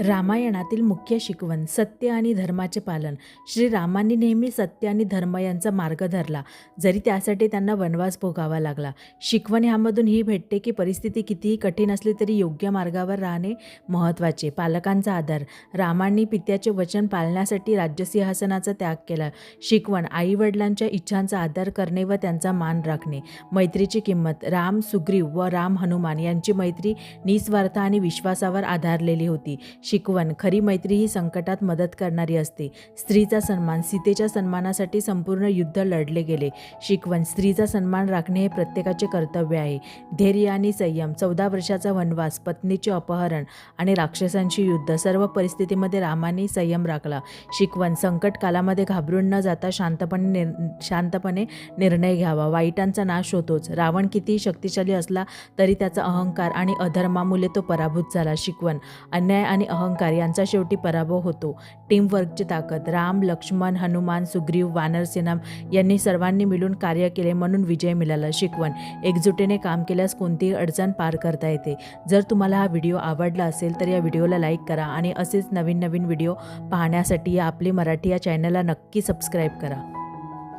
रामायणातील मुख्य शिकवण सत्य आणि धर्माचे पालन. श्री रामांनी नेहमी सत्य आणि धर्म यांचा मार्ग धरला जरी त्यासाठी त्यांना वनवास भोगावा लागला. शिकवण ह्यामधून ही भेटते की परिस्थिती कितीही कठीण असली तरी योग्य मार्गावर राहणे महत्त्वाचे. पालकांचा आधार रामांनी पित्याचे वचन पाळण्यासाठी राज्यसिंहासनाचा त्याग केला. शिकवण आईवडिलांच्या इच्छांचा आदर करणे व त्यांचा मान राखणे. मैत्रीची किंमत. राम सुग्रीव व राम हनुमान यांची मैत्री निस्वार्थ आणि विश्वासावर आधारलेली होती. शिकवण. खरी मैत्री ही संकटात मदत करणारी असते. स्त्रीचा सन्मान सीतेच्या सन्मानासाठी संपूर्ण युद्ध लढले गेले. शिकवण स्त्रीचा सन्मान राखणे हे प्रत्येकाचे कर्तव्य आहे. धैर्य आणि संयम चौदा वर्षाचा वनवास पत्नीचे अपहरण आणि राक्षसांशी युद्ध सर्व परिस्थितीमध्ये रामाने संयम राखला. शिकवण संकट कालामध्ये घाबरून न जाता शांतपणे निर शांतपणे निर्णय घ्यावा. वाईटांचा नाश होतोच. रावण कितीही शक्तिशाली असला तरी त्याचा अहंकार आणि अधर्मामुळे तो पराभूत झाला. शिकवण अन्याय आणि अहंकार यांचा शेवटी पराभव होतो. टीमवर्कची ताकद राम लक्ष्मण हनुमान सुग्रीव वानरसेना यांनी सर्वांनी मिळून कार्य केले म्हणून विजय मिळाला. शिकवण एकजुटीने काम केल्यास कोणतीही अडचण पार करता येते. जर तुम्हाला हा व्हिडिओ आवडला असेल तर या व्हिडिओला लाईक करा आणि असेच नवीन नवीन व्हिडिओ पाहण्यासाठी या आपली मराठी या चॅनलला नक्की सबस्क्राईब करा.